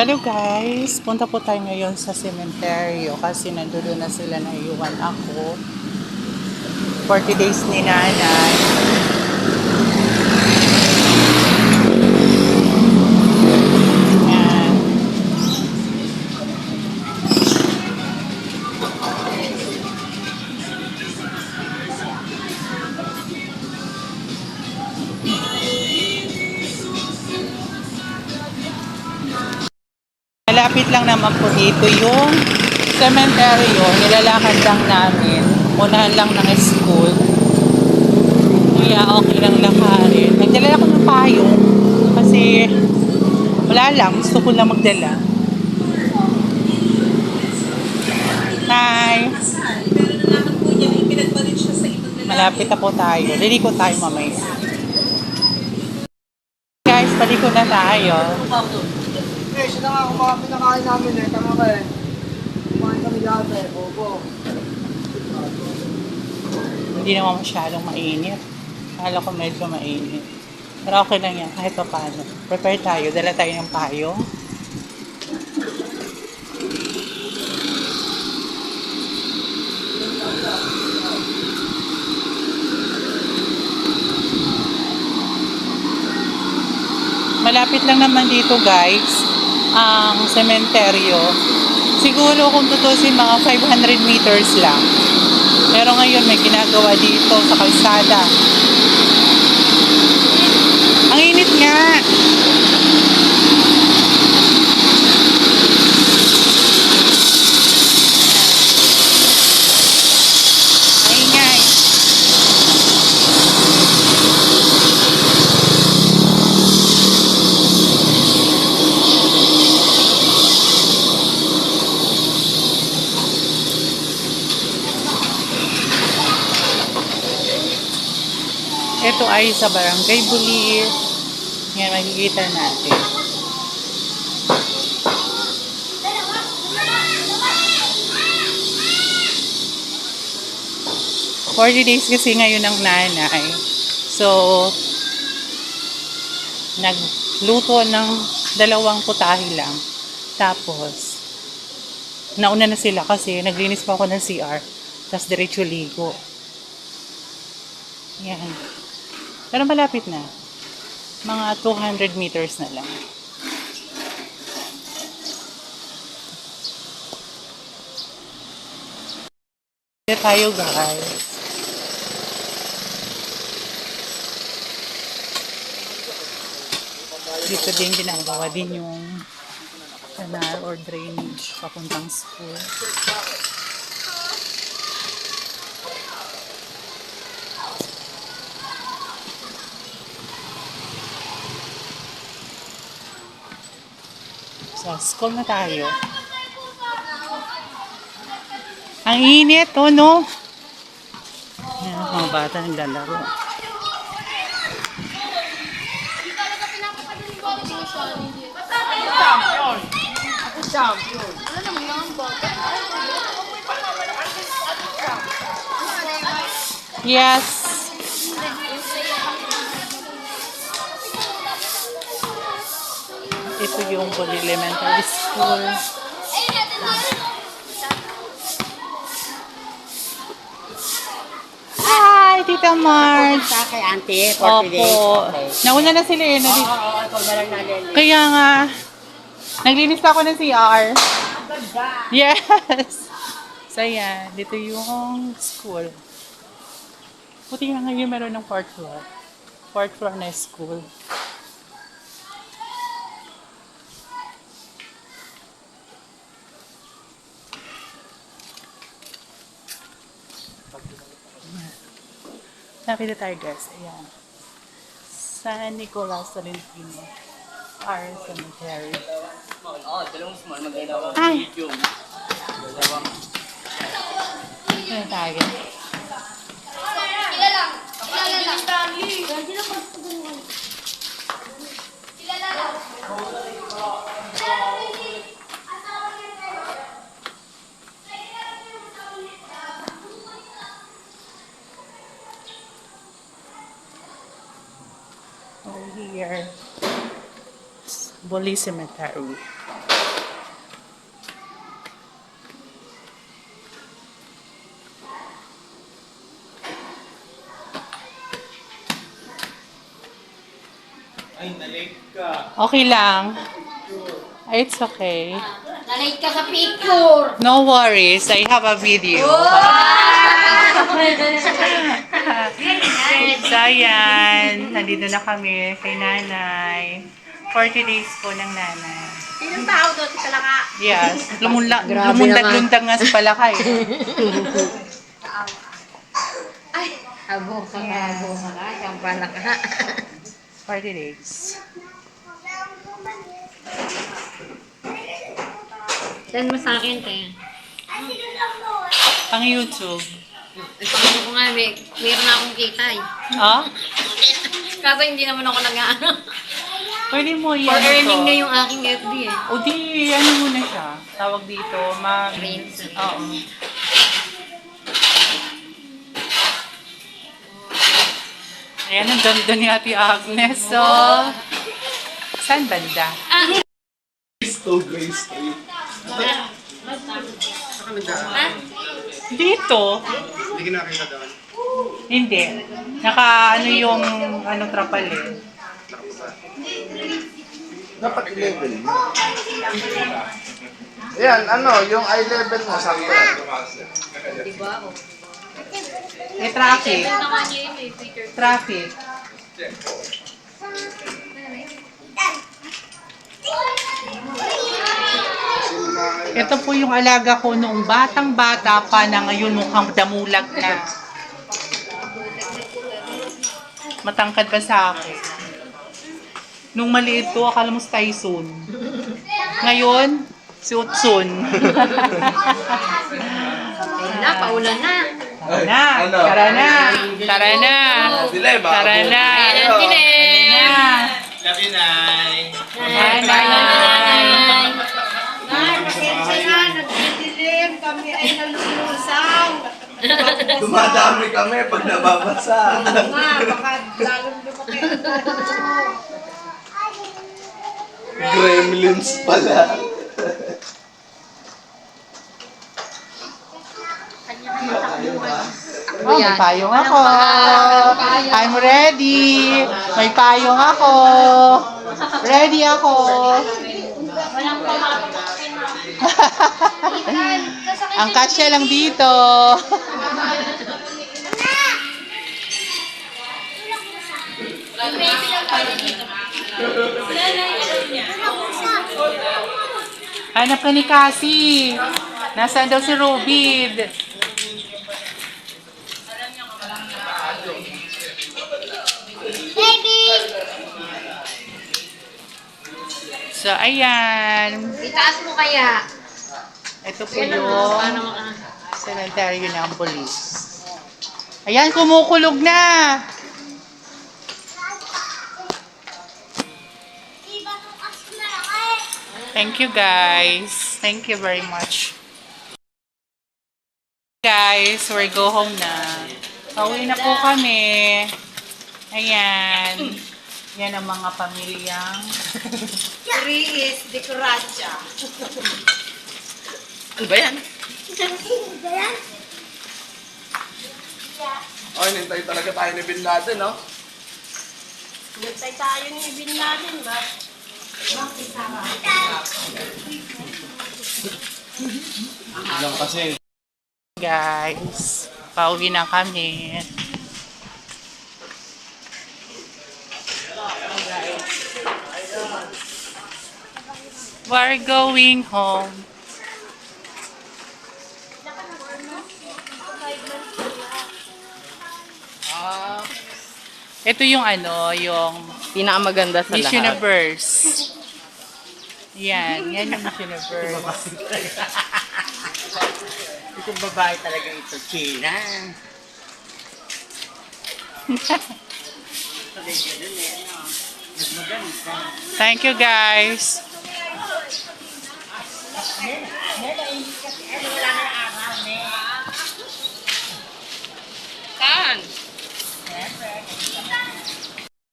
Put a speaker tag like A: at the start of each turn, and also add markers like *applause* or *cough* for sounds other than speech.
A: Hello guys, punta po tayo ngayon sa sementeryo kasi nandoon na sila na iwan ako. 40 days ni nanay. Malapit lang naman po dito yung cementerio. Nilalakad lang namin. Unahan lang ng school. Kaya okay lang lakarin. Nagdala ako ng payong kasi wala lang. Gusto ko lang magdala. Hi! Malapit na po tayo. Liliko tayo mamaya. Guys, paliko na tayo.
B: Eh, siya na nga, pinakain namin eh, tama ka eh. Kumain kami dati, opo.
A: Hindi naman masyadong mainit. Akala ko medyo mainit. Pero okay lang yan, kahit pa paano. Prepare tayo, dala tayo ng payong. Malapit lang naman dito guys, ang sementeryo. Siguro kung tutusin mga 500 meters lang. Pero ngayon may ginagawa dito sa kalsada. Ang init nga. Ang ingay. Ito ay sa Barangay Bulis. Ngayon makikita natin. Forty days kasi ngayon ng nanay. So, nagluto ng dalawang putahe lang. Tapos, nauna na sila kasi naglinis pa ako ng CR. Tapos diretso ligo. Yan. Pero malapit na. Mga 200 meters na lang. Dito tayo guys. Dito din ginagawa din yung canal or drainage papuntang school. Sa school na tayo. Ang init, oh no? Ayan, mga bata naglalaro. Yes. Ito yung Buli Elementary School. Hi, Tita Marge.
B: Sa kay auntie, 40 days.
A: Opo.
B: Okay.
A: Nauna na sila eh.
B: Oo, oo, ito na lang natin.
A: Kaya nga, naglinis ako ng CR. Yes! So, yan. Dito yung school. Buti nga ngayon meron ng fourth floor. Fourth floor na school. Lapit na tayo guys. Ayan. San Nicolas Tolentino. R. Cemetery.
C: Oo, dalawang small, magdalawang
A: Ay!
C: medium.
A: Ano tayo? Over Bully Cemetery. Ay, nalate. Okay lang. It's okay.
D: Nalate ka sa picture.
A: No worries. I have a video. *laughs* so. Nandito na kami kay nanay. 40 days po ng nanay.
D: Sinong tao doon sa laka?
A: Yes. *laughs* Lumula,
B: Grabe
A: lumundag-lundag nga sa palakay. *laughs*
D: Abo ka ka, abo ka ka. Siyang pala ka. *laughs*
A: 40 days.
D: Send mo sa akin, te.
A: Pang YouTube.
D: Sabi ko nga, may, mayroon na akong kita eh.
A: Ah?
D: Kaso hindi naman ako nag-ano.
A: Pwede mo yan.
D: For earning na yung aking FB eh.
A: O di, ano muna siya. Tawag dito, mag...
D: Reels.
A: Oo. Ayan, ang ganda ni Ate Agnes. So, saan banda? Dito.
B: Hindi kinakita doon.
A: Hindi. Naka ano yung ano trapal eh.
B: Dapat i-level mo. Yan, ano, yung eye level mo, sakto.
D: Di ba? Oh.
A: Eh, traffic. Traffic. Ito po yung alaga ko noong batang-bata pa na ngayon mukhang damulag na. Matangkad pa sa akin. Nung maliit to, akala mo si Tyson. Ngayon, si Utsun.
D: Ayun na, paulan na.
A: Tara na, tara na, tara na, tara na.
D: Ayan ang dilim.
B: Gabi, Nay.
A: Hi, Nanay.
B: Dumadami kami pag nababasa. Gremlins pala.
A: Oh, may payong ako. I'm ready. May payong ako. Ready ako. *laughs* Ang kasya lang dito. *laughs* Hanap ka ni Cassie. Nasaan daw si Rubid? So, ayan.
D: Itaas mo kaya.
A: Ito po yung
D: paano maka...
A: cemetery ng police. Ayan, kumukulog na! Thank you guys. Thank you very much. Guys, we go home na. Pauwi na po kami. Ayan. Yan ang mga pamilyang
D: Three is decoracha.
C: Ano ba yan?
B: Oh, nintay talaga tayo ni Bin Laden, no?
D: Nagtay tayo ni Bin Laden ba?
B: Lang kasi.
A: guys. Pauwi na kami. We're going home. Ito yung ano, yung
C: Pinakamaganda sa
A: Miss
C: lahat.
A: Universe. Yan, yan yung Universe.
C: Itong babae talaga ito, China.
A: Thank you guys.
C: Saan?